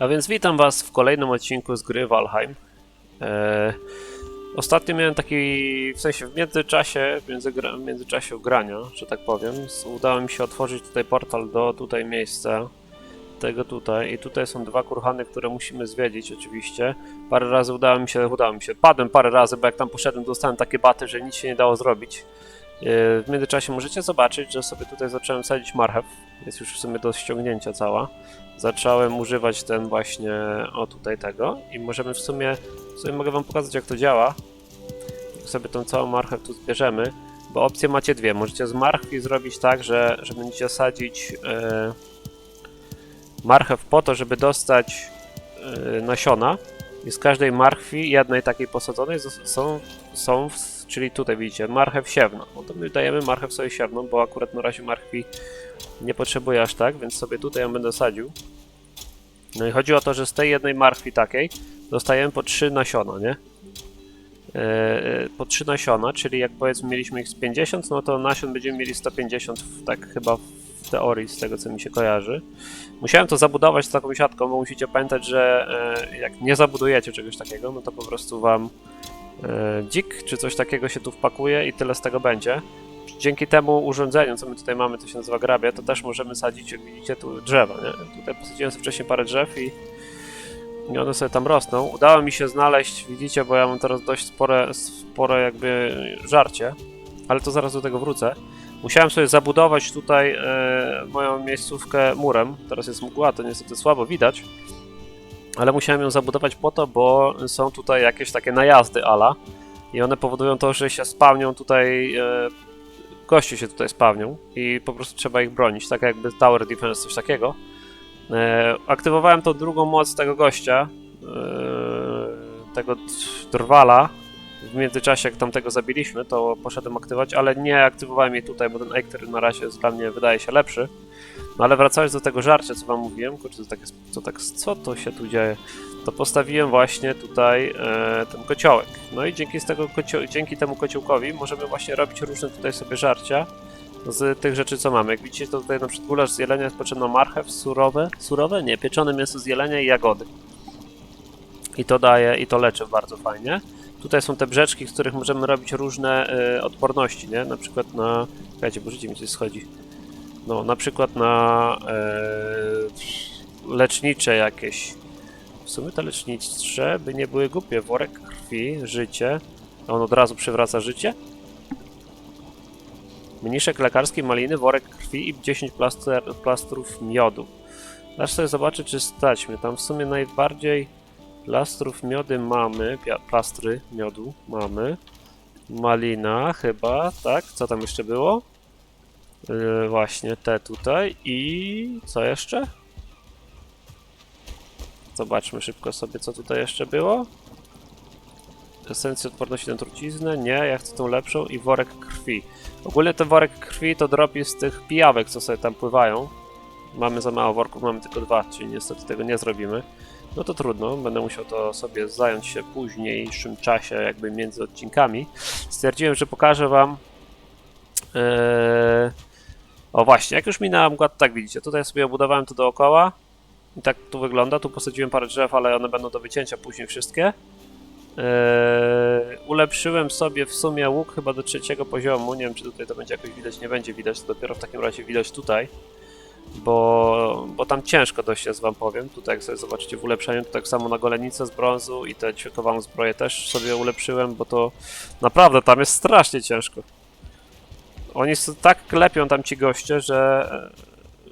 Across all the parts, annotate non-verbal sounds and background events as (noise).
A więc witam Was w kolejnym odcinku z gry Valheim. Eee, ostatnio miałem taki, w sensie w międzyczasie, w, międzygra, w międzyczasie grania, że tak powiem, udało mi się otworzyć tutaj portal do tutaj miejsca, tego tutaj i tutaj są dwa kurhany, które musimy zwiedzić oczywiście. Parę razy udało mi się, udało mi się, padłem parę razy, bo jak tam poszedłem dostałem takie baty, że nic się nie dało zrobić. Eee, W międzyczasie możecie zobaczyć, że sobie tutaj zacząłem sadzić marchew, jest już w sumie do ściągnięcia cała. Zacząłem używać ten właśnie, o tutaj tego. I możemy w sumie, w sumie mogę wam pokazać jak to działa. Jak sobie tą całą marchew tu zbierzemy, bo opcje macie dwie. Możecie z marchwi zrobić tak, że, że będziecie sadzić e, marchew po to, żeby dostać e, nasiona. I z każdej marchwi, jednej takiej posadzonej są, są w, czyli tutaj widzicie, marchew siewną. No to my dajemy marchew sobie siewną, bo akurat na razie marchwi nie potrzebuję aż tak, więc sobie tutaj ją będę sadził. No i chodzi o to, że z tej jednej marchwi takiej dostajemy po 3 nasiona, nie? Eee, po 3 nasiona, czyli jak powiedzmy mieliśmy ich z 50, no to nasion będziemy mieli 150, w, tak chyba w teorii, z tego co mi się kojarzy. Musiałem to zabudować z taką siatką, bo musicie pamiętać, że e, jak nie zabudujecie czegoś takiego, no to po prostu wam e, dzik czy coś takiego się tu wpakuje i tyle z tego będzie dzięki temu urządzeniu, co my tutaj mamy, to się nazywa grabie, to też możemy sadzić, jak widzicie, tu drzewa, nie? Tutaj posadziłem sobie wcześniej parę drzew i, i one sobie tam rosną. Udało mi się znaleźć, widzicie, bo ja mam teraz dość spore, spore jakby żarcie, ale to zaraz do tego wrócę. Musiałem sobie zabudować tutaj e, moją miejscówkę murem. Teraz jest mgła, to niestety słabo widać. Ale musiałem ją zabudować po to, bo są tutaj jakieś takie najazdy ala i one powodują to, że się spełnią tutaj e, goście się tutaj spawnią i po prostu trzeba ich bronić, tak jakby Tower Defense, coś takiego. E, aktywowałem tą drugą moc tego gościa, e, tego drwala. W międzyczasie, jak tamtego zabiliśmy, to poszedłem aktywować, ale nie aktywowałem jej tutaj, bo ten Ekter na razie jest dla mnie, wydaje się, lepszy. No ale wracając do tego żarcia, co wam mówiłem, kurczę, to tak, to tak, co to się tu dzieje? To postawiłem właśnie tutaj e, ten kociołek. No i dzięki, tego kocio- dzięki temu kociołkowi możemy właśnie robić różne tutaj sobie żarcia z tych rzeczy, co mamy. Jak widzicie, to tutaj na przykład gulasz z jelenia jest potrzebna marchew, surowe, surowe? Nie, pieczone mięso z jelenia i jagody. I to daje, i to leczy bardzo fajnie. Tutaj są te brzeczki, z których możemy robić różne e, odporności, nie? Na przykład na... Czekajcie, bo życie mi coś schodzi. No, na przykład na e, lecznicze jakieś. W sumie te lecznicze by nie były głupie. Worek krwi, życie. On od razu przywraca życie. Mniszek lekarski, maliny, worek krwi i 10 plaster, plastrów miodu. Aż sobie zobaczę, czy stać mnie. Tam w sumie najbardziej plastrów miody mamy. Plastry miodu mamy. Malina chyba, tak? Co tam jeszcze było? Yy, właśnie te tutaj. I co jeszcze? Zobaczmy szybko sobie, co tutaj jeszcze było. Esencja odporności na truciznę? Nie, ja chcę tą lepszą i worek krwi. Ogólnie ten worek krwi to dropi z tych pijawek, co sobie tam pływają. Mamy za mało worków, mamy tylko dwa, czyli niestety tego nie zrobimy. No to trudno, będę musiał to sobie zająć się w późniejszym czasie, jakby między odcinkami. Stwierdziłem, że pokażę wam. Eee... O właśnie, jak już minęła mgła, to tak widzicie. Tutaj sobie obudowałem to dookoła. I tak tu wygląda. Tu posadziłem parę drzew, ale one będą do wycięcia później wszystkie. Eee, ulepszyłem sobie w sumie łuk chyba do trzeciego poziomu. Nie wiem, czy tutaj to będzie jakoś widać, nie będzie widać. To dopiero w takim razie widać tutaj. Bo, bo tam ciężko dość jest, wam powiem. Tutaj jak sobie zobaczycie w ulepszeniu, to tak samo na golenicę z brązu i tę ćwiekową zbroję też sobie ulepszyłem, bo to naprawdę tam jest strasznie ciężko. Oni s- tak klepią tam ci goście, że,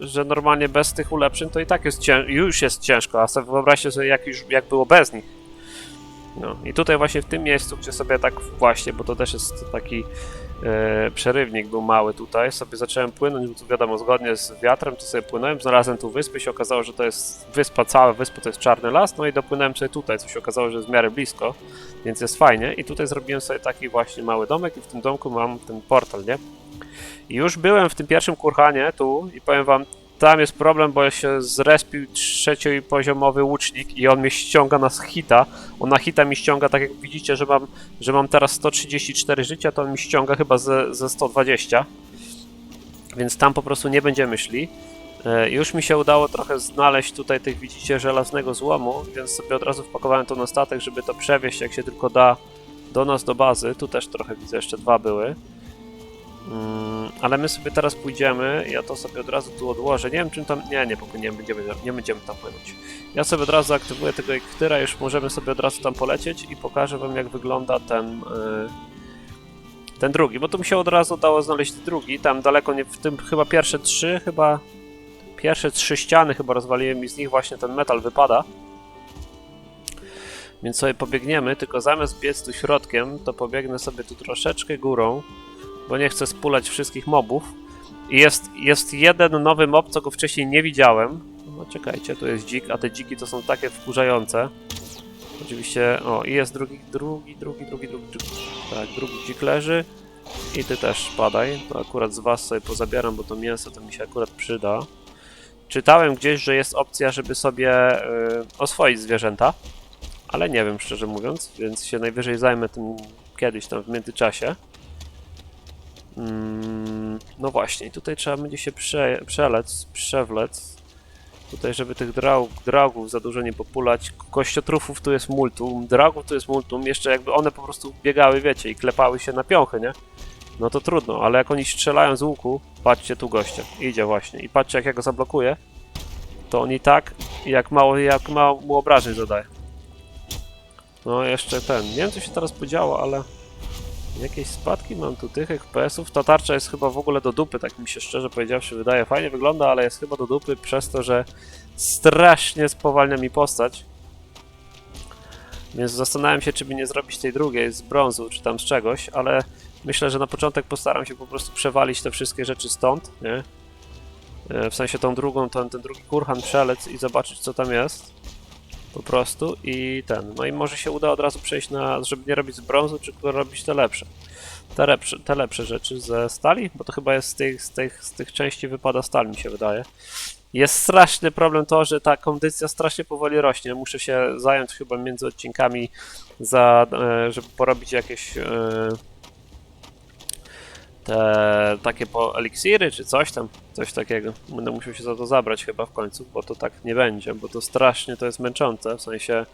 że normalnie bez tych ulepszeń to i tak jest już jest ciężko, a sobie wyobraźcie sobie jak, już, jak było bez nich. No i tutaj właśnie w tym miejscu, gdzie sobie tak właśnie, bo to też jest taki e, przerywnik był mały tutaj, sobie zacząłem płynąć, bo tu wiadomo, zgodnie z wiatrem, to sobie płynąłem, znalazłem tu wyspę, się okazało, że to jest wyspa, cała wyspa to jest czarny las, no i dopłynąłem sobie tutaj, co się okazało, że jest w miarę blisko, więc jest fajnie i tutaj zrobiłem sobie taki właśnie mały domek i w tym domku mam ten portal, nie? Już byłem w tym pierwszym kurhanie tu i powiem wam, tam jest problem, bo się zrespił trzeciopoziomowy łucznik i on mnie ściąga na hita. On na hita mi ściąga, tak jak widzicie, że mam, że mam teraz 134 życia, to on mi ściąga chyba ze, ze 120. Więc tam po prostu nie będziemy szli. E, Już mi się udało trochę znaleźć tutaj tych, widzicie, żelaznego złomu, więc sobie od razu wpakowałem to na statek, żeby to przewieźć jak się tylko da do nas, do bazy. Tu też trochę widzę, jeszcze dwa były. Mm, ale my sobie teraz pójdziemy, ja to sobie od razu tu odłożę. Nie wiem czym tam. Nie, nie, nie będziemy, nie będziemy tam płynąć. Ja sobie od razu aktywuję tego ektyra, już możemy sobie od razu tam polecieć i pokażę wam jak wygląda ten. Yy, ten drugi, bo tu mi się od razu dało znaleźć drugi, tam daleko nie, w tym chyba pierwsze trzy, chyba pierwsze trzy ściany chyba rozwaliłem i z nich właśnie ten metal wypada. Więc sobie pobiegniemy, tylko zamiast biec tu środkiem, to pobiegnę sobie tu troszeczkę górą, bo nie chcę spulać wszystkich mobów. I jest, jest jeden nowy mob, co go wcześniej nie widziałem. No czekajcie, tu jest dzik, a te dziki to są takie wkurzające. Oczywiście, o i jest drugi, drugi, drugi, drugi, drugi, drugi. Tak, drugi dzik leży. I ty też padaj. To akurat z was sobie pozabieram, bo to mięso to mi się akurat przyda. Czytałem gdzieś, że jest opcja, żeby sobie y, oswoić zwierzęta. Ale nie wiem, szczerze mówiąc, więc się najwyżej zajmę tym kiedyś tam w międzyczasie. Mm, no właśnie, tutaj trzeba będzie się prze, przelec, przewlec. Tutaj, żeby tych draug, draugów za dużo nie populać. Kościotrufów tu jest multum, dragów tu jest multum. Jeszcze jakby one po prostu biegały, wiecie, i klepały się na piąchy, nie? No to trudno, ale jak oni strzelają z łuku, patrzcie tu gościa, idzie właśnie. I patrzcie jak ja go zablokuję, to oni tak, jak mało, jak mało mu obrażeń zadaje. No jeszcze ten, nie wiem co się teraz podziało, ale jakieś spadki mam tu tych FPS-ów. Ta tarcza jest chyba w ogóle do dupy, tak mi się szczerze powiedziawszy wydaje. Fajnie wygląda, ale jest chyba do dupy przez to, że strasznie spowalnia mi postać. Więc zastanawiam się, czy by nie zrobić tej drugiej z brązu, czy tam z czegoś, ale myślę, że na początek postaram się po prostu przewalić te wszystkie rzeczy stąd, nie? E, W sensie tą drugą, ten, ten drugi kurhan przelec i zobaczyć co tam jest. Po prostu i ten. No i może się uda od razu przejść na, żeby nie robić z brązu, czy robić te lepsze. Te lepsze, te lepsze rzeczy ze stali, bo to chyba jest z tych, z tych, z tych części wypada stal mi się wydaje. Jest straszny problem to, że ta kondycja strasznie powoli rośnie. Muszę się zająć chyba między odcinkami, za, e, żeby porobić jakieś e, te takie po eliksiry czy coś tam, coś takiego. Będę musiał się za to zabrać chyba w końcu, bo to tak nie będzie, bo to strasznie to jest męczące, w sensie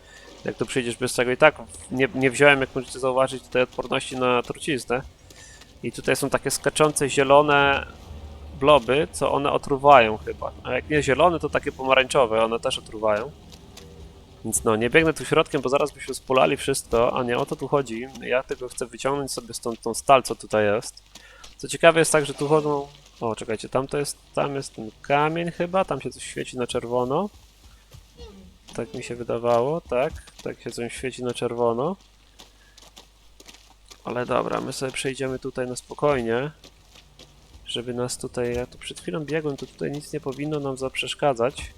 jak tu przyjdziesz bez tego i tak nie, nie wziąłem, jak możecie zauważyć, tutaj odporności na truciznę i tutaj są takie skaczące zielone bloby, co one otruwają chyba, a jak nie zielone, to takie pomarańczowe, one też otruwają. Więc no, nie biegnę tu środkiem, bo zaraz byśmy spulali wszystko, a nie o to tu chodzi. Ja tylko chcę wyciągnąć sobie stąd tą stal, co tutaj jest. Co ciekawe jest tak, że tu chodzą... O, czekajcie, tam to jest, tam jest ten kamień chyba, tam się coś świeci na czerwono. Tak mi się wydawało, tak, tak się coś świeci na czerwono. Ale dobra, my sobie przejdziemy tutaj na spokojnie. Żeby nas tutaj, ja tu przed chwilą biegłem, to tutaj nic nie powinno nam zaprzeszkadzać.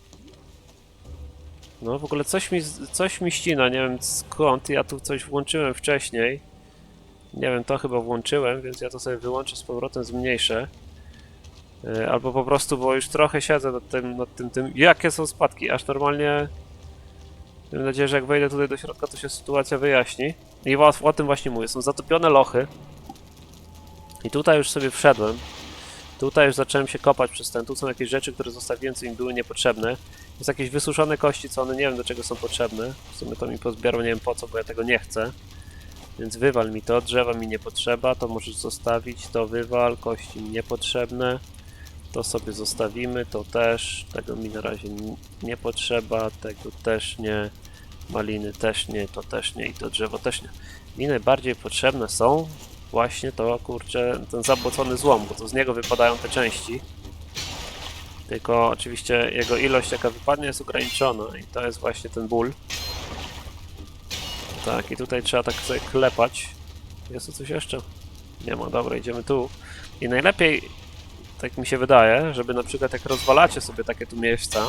No w ogóle coś mi, coś mi ścina, nie wiem skąd, ja tu coś włączyłem wcześniej. Nie wiem, to chyba włączyłem, więc ja to sobie wyłączę z powrotem, zmniejszę. Yy, Albo po prostu, bo już trochę siedzę nad tym, nad tym, tym. Jakie są spadki? Aż normalnie. Mam nadzieję, że jak wejdę tutaj do środka, to się sytuacja wyjaśni. I o, o tym właśnie mówię. Są zatopione lochy. I tutaj już sobie wszedłem. Tutaj już zacząłem się kopać przez ten. Tu są jakieś rzeczy, które zostawiłem, co im były niepotrzebne. Jest jakieś wysuszone kości, co one nie wiem do czego są potrzebne. W sumie to mi pozbierał, nie wiem po co, bo ja tego nie chcę. Więc wywal mi to, drzewa mi nie potrzeba, to możesz zostawić, to wywal, kości mi niepotrzebne. To sobie zostawimy, to też, tego mi na razie nie potrzeba, tego też nie, maliny też nie, to też nie i to drzewo też nie. Mi najbardziej potrzebne są właśnie to, kurczę, ten zabłocony złom, bo to z niego wypadają te części. Tylko oczywiście jego ilość jaka wypadnie jest ograniczona i to jest właśnie ten ból. Tak, i tutaj trzeba tak sobie klepać. Jest tu coś jeszcze? Nie ma, dobra, idziemy tu. I najlepiej, tak mi się wydaje, żeby na przykład jak rozwalacie sobie takie tu miejsca,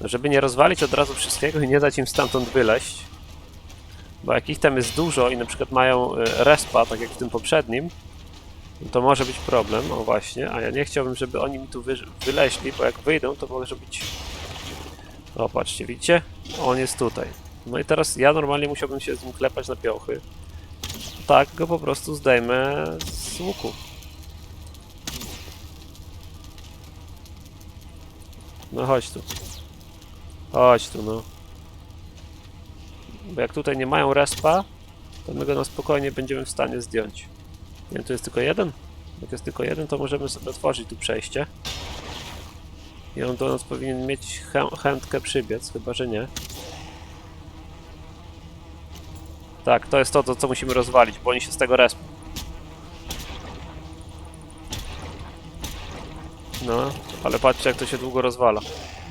żeby nie rozwalić od razu wszystkiego i nie dać im stamtąd wyleść. Bo jak ich tam jest dużo i na przykład mają y, respa, tak jak w tym poprzednim, to może być problem, o właśnie, a ja nie chciałbym, żeby oni mi tu wy wyleźli, bo jak wyjdą, to może być... O, patrzcie, widzicie? On jest tutaj. No i teraz ja normalnie musiałbym się z nim klepać na piochy. Tak go po prostu zdejmę z łuku. No chodź tu. Chodź tu, no. Bo jak tutaj nie mają respa, to my go na spokojnie będziemy w stanie zdjąć. Nie wiem, tu jest tylko jeden? Jak jest tylko jeden, to możemy sobie otworzyć tu przejście. I on do nas powinien mieć chę- chętkę przybiec, chyba że nie. Tak, to jest to, to, co musimy rozwalić, bo oni się z tego respią. No, ale patrzcie jak to się długo rozwala.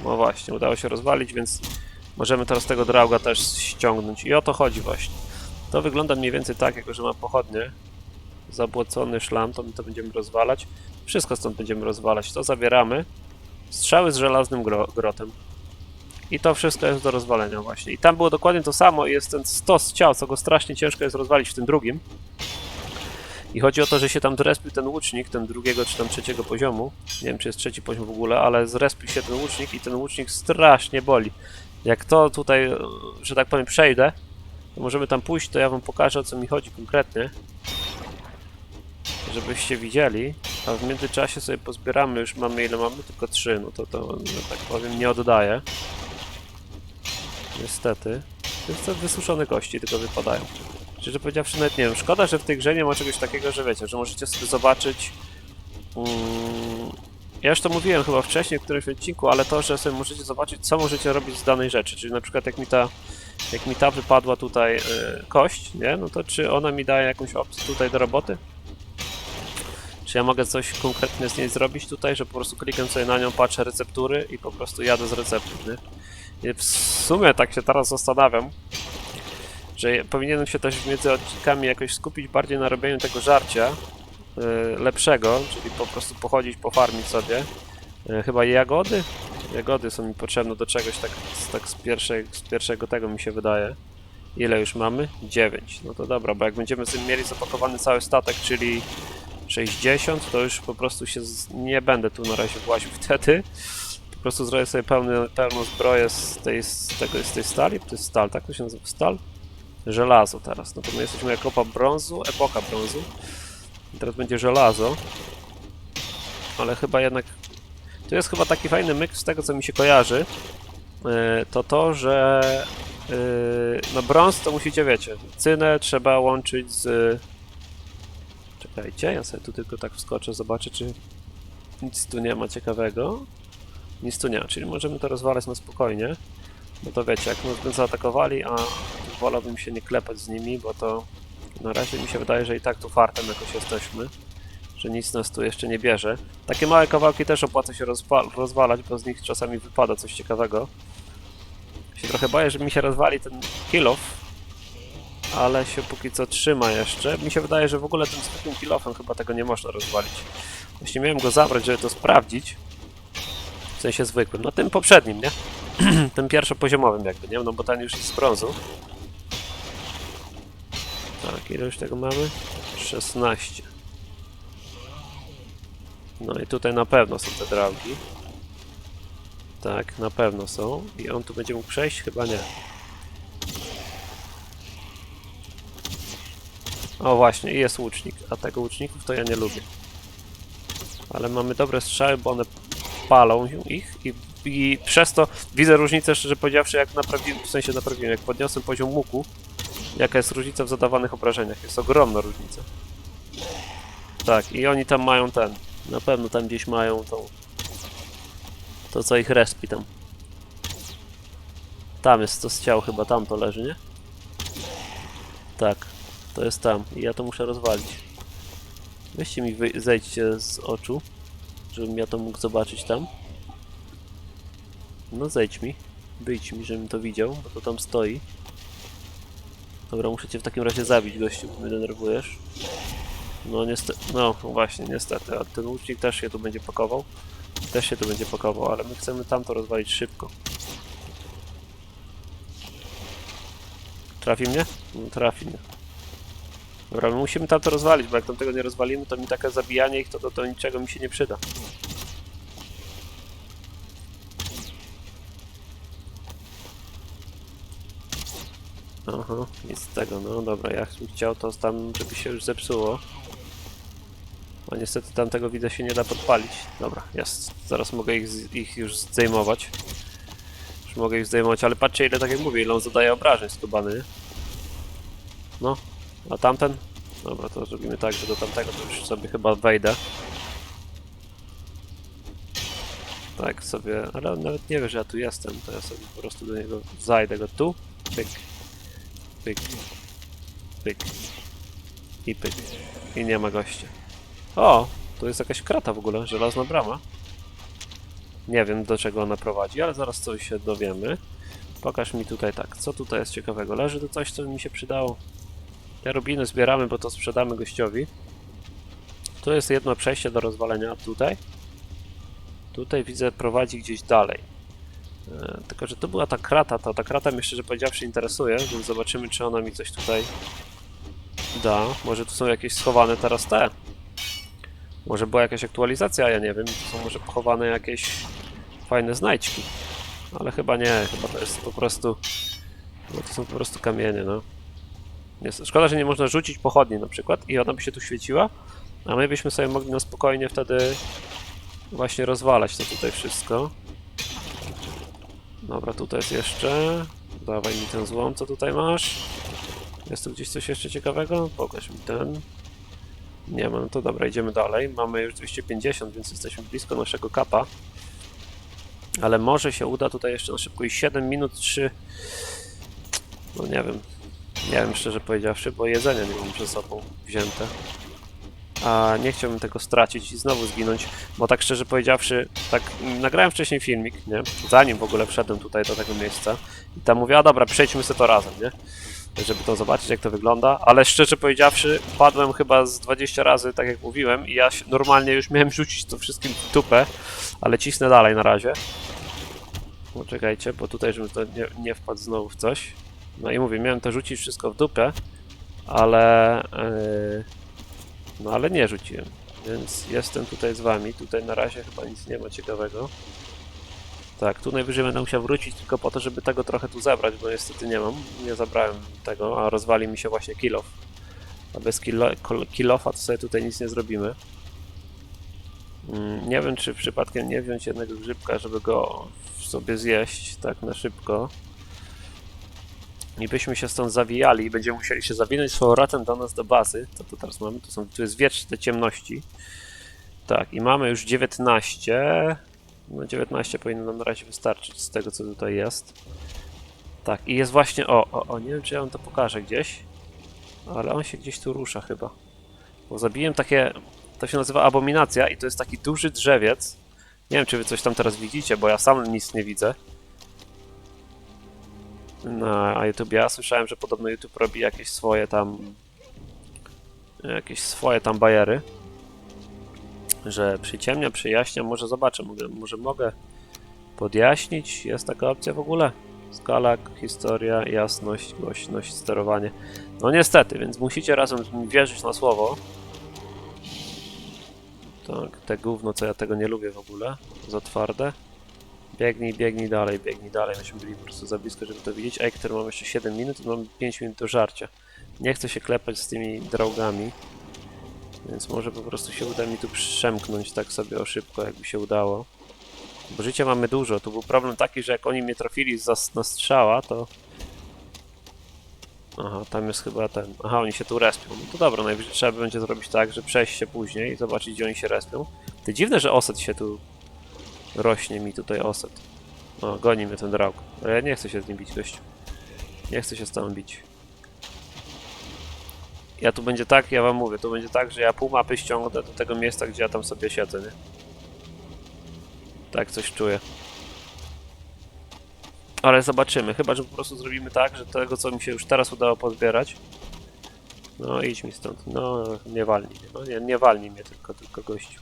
No właśnie, udało się rozwalić, więc możemy teraz tego drauga też ściągnąć. I o to chodzi właśnie. To wygląda mniej więcej tak, jako że ma pochodnie. Zabłocony szlam, to my to będziemy rozwalać. Wszystko stąd będziemy rozwalać. To zabieramy. Strzały z żelaznym gro grotem. I to wszystko jest do rozwalenia właśnie. I tam było dokładnie to samo jest ten stos ciał, co go strasznie ciężko jest rozwalić w tym drugim. I chodzi o to, że się tam zrespił ten łucznik, ten drugiego czy tam trzeciego poziomu. Nie wiem, czy jest trzeci poziom w ogóle, ale zrespił się ten łucznik i ten łucznik strasznie boli. Jak to tutaj, że tak powiem, przejdę, to możemy tam pójść, to ja wam pokażę o co mi chodzi konkretnie. Żebyście widzieli. A w międzyczasie sobie pozbieramy, już mamy ile mamy? Tylko trzy, no to to, że tak powiem, nie oddaje. Niestety. Jest to wysuszone kości tylko wypadają. Szczerze powiedziawszy, nawet nie wiem, szkoda, że w tej grze nie ma czegoś takiego, że wiecie, że możecie sobie zobaczyć. Mm, ja już to mówiłem chyba wcześniej w którymś odcinku, ale to, że sobie możecie zobaczyć, co możecie robić z danej rzeczy. Czyli na przykład jak mi ta, jak mi ta wypadła tutaj y, kość, nie? No to czy ona mi daje jakąś opcję tutaj do roboty? Czy ja mogę coś konkretnie z niej zrobić tutaj, że po prostu klikam sobie na nią, patrzę receptury i po prostu jadę z receptur, nie? W sumie tak się teraz zastanawiam, że powinienem się też między odcinkami jakoś skupić bardziej na robieniu tego żarcia y, lepszego, czyli po prostu pochodzić, pofarmić sobie. Y, chyba jagody? Jagody są mi potrzebne do czegoś tak, tak z, pierwszej, z pierwszego tego mi się wydaje. Ile już mamy? 9. No to dobra, bo jak będziemy sobie mieli zapakowany cały statek, czyli 60, to już po prostu się z... nie będę tu na razie właził (laughs) wtedy. Prostu zrobię sobie pełny, pełną zbroję z tej, z, tego, z tej stali. To jest stal, tak to się nazywa? Stal? Żelazo teraz. No to my jesteśmy epoka brązu, epoka brązu. I teraz będzie żelazo. Ale chyba jednak... Tu jest chyba taki fajny myk z tego, co mi się kojarzy. Yy, to to, że... Yy, no brąz to musicie, wiecie, cynę trzeba łączyć z... Czekajcie, ja sobie tu tylko tak wskoczę, zobaczę, czy nic tu nie ma ciekawego. Nic tu nie ma, czyli możemy to rozwalać na spokojnie. No to wiecie, jak nas by zaatakowali, a wolałbym się nie klepać z nimi, bo to na razie mi się wydaje, że i tak tu fartem jakoś jesteśmy, że nic nas tu jeszcze nie bierze. Takie małe kawałki też opłaca się rozwa- rozwalać, bo z nich czasami wypada coś ciekawego. Się trochę boję, że mi się rozwali ten kill off, ale się póki co trzyma jeszcze. Mi się wydaje, że w ogóle tym zwykłym kill offem chyba tego nie można rozwalić. Właśnie miałem go zabrać, żeby to sprawdzić. W sensie zwykłym, no tym poprzednim, nie? (clears throat) tym pierwszopoziomowym jakby, nie? No bo ten już jest z brązu. Tak, ile już tego mamy? 16. No i tutaj na pewno są te draugi. Tak, na pewno są. I on tu będzie mógł przejść? Chyba nie. O właśnie, jest łucznik. A tego łuczników to ja nie lubię. Ale mamy dobre strzały, bo one palą ich i, i przez to widzę różnicę, szczerze powiedziawszy, jak naprawiłem, w sensie naprawiłem, jak podniosłem poziom łuku, jaka jest różnica w zadawanych obrażeniach. Jest ogromna różnica. Tak, i oni tam mają ten. Na pewno tam gdzieś mają tą. To co ich respi tam. Tam jest to z ciał, chyba tam to leży, nie? Tak, to jest tam. I ja to muszę rozwalić. Weźcie mi, zejdźcie z oczu, żebym ja to mógł zobaczyć tam. No zejdź mi. Wyjdź mi, żebym to widział, bo to tam stoi. Dobra, muszę cię w takim razie zabić, gościu, bo mnie denerwujesz. No niestety, no właśnie, niestety, a ten łucznik też się tu będzie pakował. Też się tu będzie pakował, ale my chcemy tamto rozwalić szybko. Trafi mnie? No, trafi mnie. Dobra, my musimy tamto rozwalić, bo jak tam tego nie rozwalimy, to mi takie zabijanie ich to do, do niczego mi się nie przyda. Aha, nic z tego, no dobra, ja bym chciał to tam, żeby się już zepsuło. A niestety tamtego widzę się nie da podpalić. Dobra, jest. Zaraz mogę ich, ich już zdejmować. Już mogę ich zdejmować, ale patrzcie ile, tak jak mówię, ile on zadaje obrażeń skubany? No, a tamten? Dobra, to zrobimy tak, że do tamtego to już sobie chyba wejdę. Tak sobie, ale on nawet nie wie, że ja tu jestem, to ja sobie po prostu do niego zajdę go tu, pyk, pyk, pyk i pyk. I nie ma gościa. O, tu jest jakaś krata w ogóle, żelazna brama. Nie wiem do czego ona prowadzi, ale zaraz coś się dowiemy. Pokaż mi tutaj tak, co tutaj jest ciekawego. Leży tu coś, co mi się przydało. Te rubiny zbieramy, bo to sprzedamy gościowi. Tu jest jedno przejście do rozwalenia, a tutaj? Tutaj widzę prowadzi gdzieś dalej. E, tylko, że to była ta krata, to ta krata mnie szczerze powiedziawszy interesuje, więc zobaczymy, czy ona mi coś tutaj da. Może tu są jakieś schowane teraz te. Może była jakaś aktualizacja, ja nie wiem. Tu są może pochowane jakieś fajne znajdźki. Ale chyba nie, chyba to jest po prostu... Chyba to są po prostu kamienie, no. Jest, szkoda, że nie można rzucić pochodni na przykład i ona by się tu świeciła, a my byśmy sobie mogli na spokojnie wtedy właśnie rozwalać to tutaj wszystko. Dobra, tutaj jest jeszcze. Dawaj mi ten złom, co tutaj masz. Jest tu gdzieś coś jeszcze ciekawego? Pokaż mi ten. Nie ma, no to dobra, idziemy dalej. Mamy już 250, więc jesteśmy blisko naszego kapa. Ale może się uda tutaj jeszcze na szybko i 7 minut 3. No nie wiem. Nie wiem szczerze powiedziawszy, bo jedzenia nie mam ze sobą wzięte. A nie chciałbym tego stracić i znowu zginąć, bo tak szczerze powiedziawszy, tak nagrałem wcześniej filmik, nie? Zanim w ogóle wszedłem tutaj do tego miejsca i tam mówię, a dobra, przejdźmy sobie to razem, nie? Żeby to zobaczyć, jak to wygląda, ale szczerze powiedziawszy, padłem chyba z 20 razy, tak jak mówiłem, i ja normalnie już miałem rzucić to wszystkim w ale cisnę dalej na razie. Poczekajcie, bo tutaj, żebym to nie, nie wpadł znowu w coś. No i mówię, miałem to rzucić wszystko w dupę, ale... Yy, no ale nie rzuciłem. Więc jestem tutaj z wami. Tutaj na razie chyba nic nie ma ciekawego. Tak, tu najwyżej będę musiał wrócić tylko po to, żeby tego trochę tu zabrać, bo niestety nie mam. Nie zabrałem tego, a rozwali mi się właśnie kill off. A bez offa to sobie tutaj nic nie zrobimy. Mm, Nie wiem, czy przypadkiem nie wziąć jednego grzybka, żeby go sobie zjeść tak na szybko. I byśmy się stąd zawijali i będziemy musieli się zawinąć z powrotem do nas do bazy. Co tu teraz mamy? Tu, są, tu jest wietrz te ciemności. Tak, i mamy już 19. No 19 powinno nam na razie wystarczyć z tego, co tutaj jest. Tak, i jest właśnie... O, o, o, nie wiem, czy ja wam to pokażę gdzieś. Ale on się gdzieś tu rusza chyba. Bo zabiłem takie... To się nazywa abominacja i to jest taki duży drzewiec. Nie wiem, czy wy coś tam teraz widzicie, bo ja sam nic nie widzę na YouTube. Ja słyszałem, że podobno YouTube robi jakieś swoje tam jakieś swoje tam bajery. Że przyciemnia, przyjaśnia, może zobaczę, mogę, może mogę podjaśnić. Jest taka opcja w ogóle? Skala, historia, jasność, głośność, sterowanie. No niestety, więc musicie razem z wierzyć na słowo. Tak, te gówno, co ja tego nie lubię w ogóle, za twarde. Biegnij, biegnij dalej, biegnij dalej. Myśmy byli po prostu za blisko, żeby to widzieć. Ekter mam jeszcze 7 minut i mam 5 minut do żarcia. Nie chcę się klepać z tymi drogami. Więc może po prostu się uda mi tu przemknąć tak sobie o szybko, jakby się udało. Bo życia mamy dużo. Tu był problem taki, że jak oni mnie trafili za, na strzała, to... Aha, tam jest chyba ten... Aha, oni się tu respią. No to dobra, najwyżej trzeba będzie zrobić tak, że przejść się później i zobaczyć, gdzie oni się respią. To dziwne, że oset się tu rośnie mi tutaj oset. O, goni mnie ten draug. Ale ja nie chcę się z nim bić, gościu. Nie chcę się z tobą bić. Ja tu będzie tak, ja wam mówię, tu będzie tak, że ja pół mapy ściągnę do tego miejsca, gdzie ja tam sobie siedzę, nie? Tak coś czuję. Ale zobaczymy. Chyba, że po prostu zrobimy tak, że tego, co mi się już teraz udało pozbierać. No idź mi stąd. No, nie walnij mnie. No nie, nie walnij mnie tylko, tylko gościu.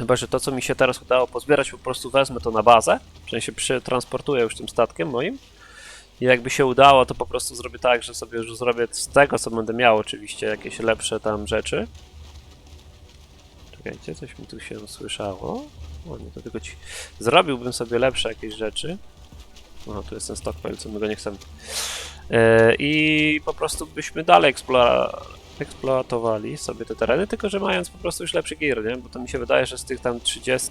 Chyba, że to, co mi się teraz udało pozbierać, po prostu wezmę to na bazę. W sensie przetransportuję już tym statkiem moim. I jakby się udało, to po prostu zrobię tak, że sobie już zrobię z tego, co będę miał, oczywiście jakieś lepsze tam rzeczy. Czekajcie, coś mi tu się słyszało. O nie, to tylko ci... Zrobiłbym sobie lepsze jakieś rzeczy. O, tu jest ten stockpile, co my go nie chcemy. Yy, I po prostu byśmy dalej eksplora... eksploatowali sobie te tereny, tylko że mając po prostu już lepszy gear, nie? Bo to mi się wydaje, że z tych tam 30,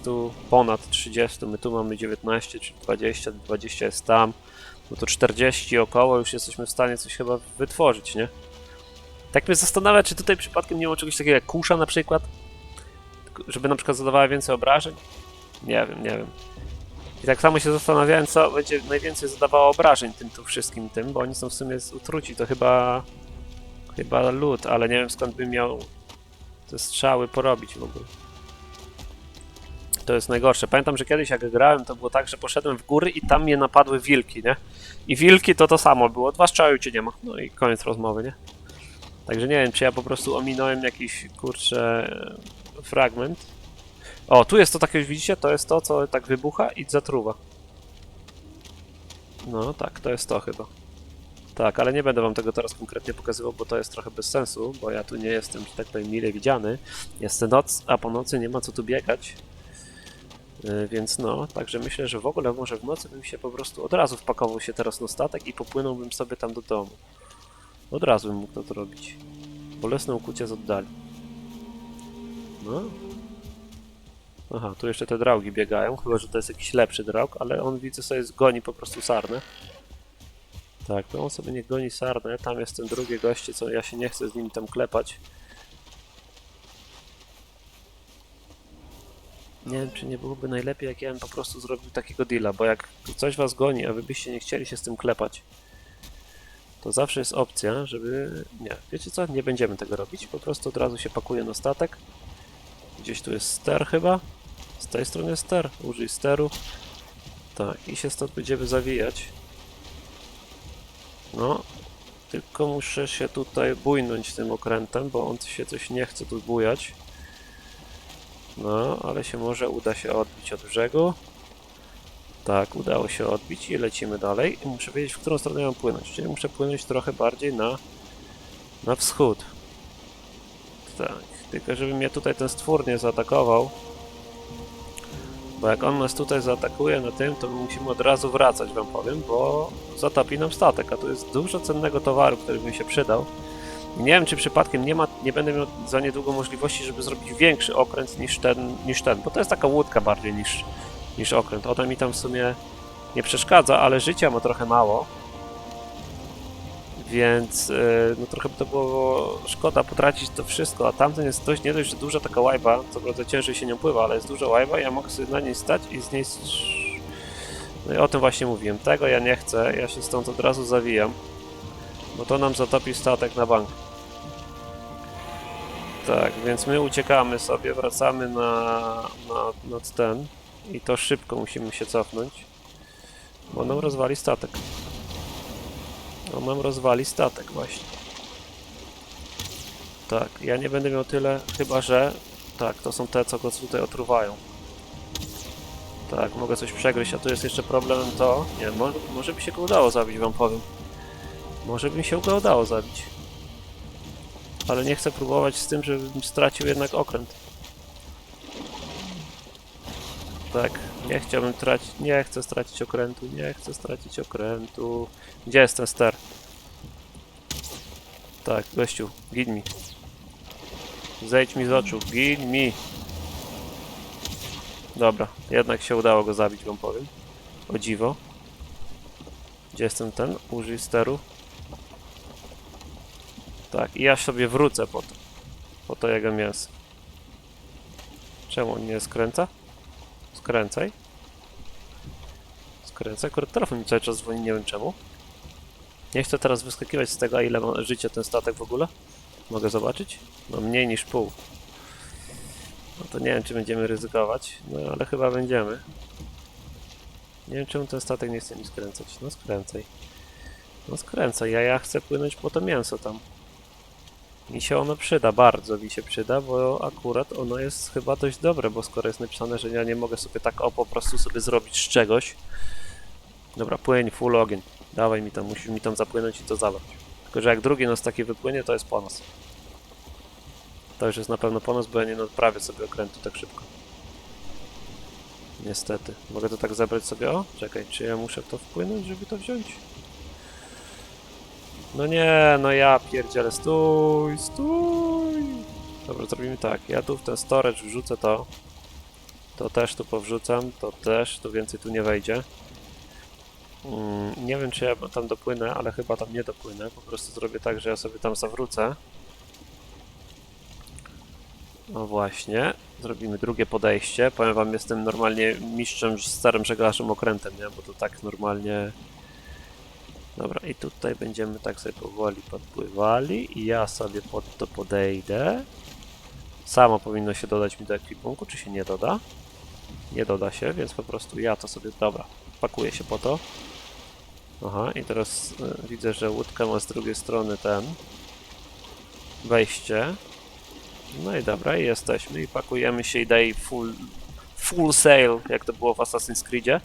ponad 30, my tu mamy 19 czy 20, 20 jest tam, no to 40 około już jesteśmy w stanie coś chyba wytworzyć, nie? Tak mnie zastanawia, czy tutaj przypadkiem nie ma czegoś takiego jak kusza na przykład, żeby na przykład zadawała więcej obrażeń? Nie wiem, nie wiem. I tak samo się zastanawiałem, co będzie najwięcej zadawało obrażeń tym tu wszystkim tym, bo oni są w sumie utruci, to chyba chyba lód, ale nie wiem skąd by miał te strzały porobić w ogóle. To jest najgorsze. Pamiętam, że kiedyś jak grałem, to było tak, że poszedłem w góry i tam mnie napadły wilki, nie? I wilki to to samo było. Dwa strzały cię nie ma. No i koniec rozmowy, nie? Także nie wiem, czy ja po prostu ominąłem jakiś, kurczę, fragment. O, tu jest to takie, widzicie, to jest to, co tak wybucha i zatruwa. No tak, to jest to chyba. Tak, ale nie będę wam tego teraz konkretnie pokazywał, bo to jest trochę bez sensu, bo ja tu nie jestem, że tak powiem, mile widziany. Jest noc, a po nocy nie ma co tu biegać. Yy, Więc no, także myślę, że w ogóle może w nocy bym się po prostu od razu wpakował się teraz na statek i popłynąłbym sobie tam do domu. Od razu bym mógł to zrobić. Bolesne ukucie z oddali. No. Aha, tu jeszcze te draugi biegają, chyba że to jest jakiś lepszy draug, ale on widzę sobie goni po prostu sarnę. Tak, to on sobie nie goni sarnę, tam jest ten drugi goście, co ja się nie chcę z nimi tam klepać. Nie wiem, czy nie byłoby najlepiej, jak ja bym po prostu zrobił takiego deala, bo jak coś was goni, a wy byście nie chcieli się z tym klepać, to zawsze jest opcja, żeby... Nie, wiecie co? Nie będziemy tego robić, po prostu od razu się pakuje na statek. Gdzieś tu jest ster chyba. Z tej strony jest ster. Użyj steru. Tak, i się stąd będziemy zawijać. No, tylko muszę się tutaj bujnąć tym okrętem, bo on się coś nie chce tu bujać. No, ale się może uda się odbić od brzegu. Tak, udało się odbić i lecimy dalej. I muszę wiedzieć, w którą stronę mam płynąć. Czyli muszę płynąć trochę bardziej na, na wschód. Tak, tylko żeby mnie tutaj ten stwór nie zaatakował. Bo jak on nas tutaj zaatakuje na tym, to my musimy od razu wracać, wam powiem, bo zatopi nam statek, a tu jest dużo cennego towaru, który by mi się przydał. Nie wiem, czy przypadkiem nie, ma, nie będę miał za niedługo możliwości, żeby zrobić większy okręt niż ten, niż ten bo to jest taka łódka bardziej niż, niż okręt. Ona mi tam w sumie nie przeszkadza, ale życia ma trochę mało. Więc yy, no trochę by to było szkoda potracić to wszystko, a tamten jest dość, nie dość, że duża taka łajba, co prawda ciężej się nią pływa, ale jest duża łajba ja mogę sobie na niej stać i z niej... No i o tym właśnie mówiłem. Tego ja nie chcę, ja się stąd od razu zawijam, bo to nam zatopi statek na bank. Tak, więc my uciekamy sobie, wracamy na, na, na ten i to szybko musimy się cofnąć, bo nam rozwali statek. On nam rozwali statek właśnie. Tak, ja nie będę miał tyle, chyba że... Tak, to są te, co go tutaj otruwają. Tak, mogę coś przegryźć, a tu jest jeszcze problemem to... Nie, może, może by się go udało zabić, wam powiem. Może by mi się go udało zabić. Ale nie chcę próbować z tym, żebym stracił jednak okręt. Tak, nie chciałbym tracić, nie chcę stracić okrętu, nie chcę stracić okrętu. Gdzie jest ten ster? Tak, gościu, gin mi. Zejdź mi z oczu, gin mi. Dobra, jednak się udało go zabić, wam powiem. O dziwo. Gdzie jest ten ten? Użyj steru. Tak, i ja sobie wrócę po to. Po to jego mięso. Czemu on nie skręca? Skręcaj. Skręcaj. Akurat telefon mi cały czas dzwoni, nie wiem czemu. Nie chcę teraz wyskakiwać z tego, ile ma życia ten statek w ogóle. Mogę zobaczyć? No mniej niż pół. No to nie wiem, czy będziemy ryzykować, no ale chyba będziemy. Nie wiem, czemu ten statek nie chce mi skręcać. No skręcaj. No skręcaj, ja, ja chcę płynąć po to mięso tam. Mi się ono przyda, bardzo mi się przyda, bo akurat ono jest chyba dość dobre, bo skoro jest napisane, że ja nie mogę sobie tak o po prostu sobie zrobić z czegoś. Dobra, płyń, full ogień. Dawaj mi tam, musisz mi tam zapłynąć i to zabrać. Tylko, że jak drugi nos taki wypłynie, to jest po nas. To już jest na pewno po nas, bo ja nie naprawię sobie okrętu tak szybko. Niestety. Mogę to tak zabrać sobie? O, czekaj, czy ja muszę w to wpłynąć, żeby to wziąć? No nie, no ja pierdzielę, stój, stój. Dobra, zrobimy tak, ja tu w ten storage wrzucę to. To też tu powrzucam, to też, tu więcej tu nie wejdzie. Mm, nie wiem czy ja tam dopłynę, ale chyba tam nie dopłynę. Po prostu zrobię tak, że ja sobie tam zawrócę. No właśnie, zrobimy drugie podejście. Powiem wam, jestem normalnie mistrzem, starym żeglarzem okrętem, nie? Bo to tak normalnie... Dobra, i tutaj będziemy tak sobie powoli podpływali i ja sobie pod to podejdę. Samo powinno się dodać mi do ekwipunku, czy się nie doda? Nie doda się, więc po prostu ja to sobie... Dobra, pakuję się po to. Aha, i teraz y, widzę, że łódka ma z drugiej strony ten... Wejście. No i dobra, i jesteśmy i pakujemy się i daje full, full sail, jak to było w Assassin's Creedzie.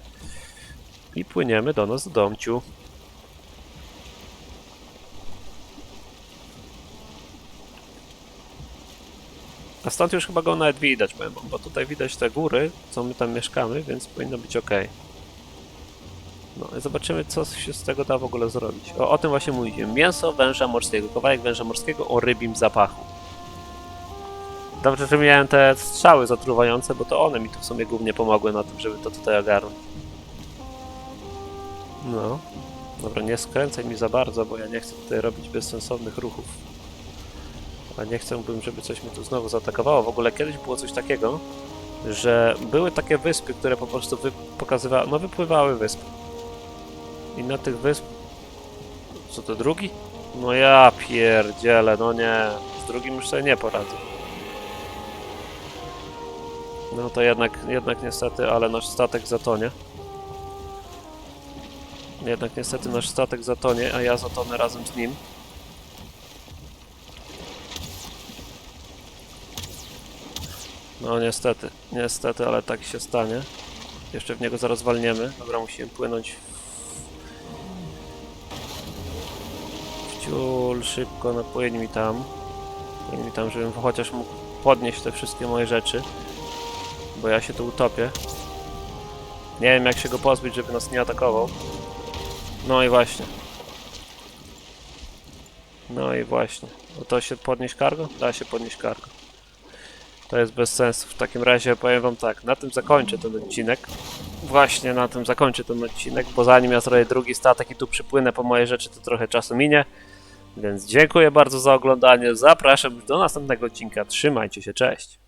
I płyniemy do nas do domciu. A stąd już chyba go nawet widać, powiem bo tutaj widać te góry, co my tam mieszkamy, więc powinno być ok. No i zobaczymy, co się z tego da w ogóle zrobić. O, o tym właśnie mówiłem. Mięso węża morskiego, kawałek węża morskiego o rybim zapachu. Dobrze, że miałem te strzały zatruwające, bo to one mi tu w sumie głównie pomogły na tym, żeby to tutaj ogarnąć. No. Dobra, nie skręcaj mi za bardzo, bo ja nie chcę tutaj robić bezsensownych ruchów. A nie chciałbym, żeby coś mnie tu znowu zaatakowało. W ogóle kiedyś było coś takiego, że były takie wyspy, które po prostu pokazywały, no wypływały wyspy. I na tych wysp... Co to, drugi? No ja pierdzielę, no nie. Z drugim już sobie nie poradzę. No to jednak, jednak niestety, ale nasz statek zatonie. Jednak niestety nasz statek zatonie, a ja zatonę razem z nim. No niestety, niestety, ale tak się stanie. Jeszcze w niego zaraz walniemy. Dobra, musimy płynąć w ciul, szybko, no płyń mi tam. Płyń mi tam, żebym chociaż mógł podnieść te wszystkie moje rzeczy. Bo ja się tu utopię. Nie wiem jak się go pozbyć, żeby nas nie atakował. No i właśnie. No i właśnie. No to się podnieść cargo? Da się podnieść cargo. To jest bez sensu. W takim razie powiem wam tak, na tym zakończę ten odcinek. Właśnie na tym zakończę ten odcinek, bo zanim ja zrobię drugi statek i tu przypłynę po moje rzeczy, to trochę czasu minie. Więc dziękuję bardzo za oglądanie. Zapraszam do następnego odcinka. Trzymajcie się, cześć.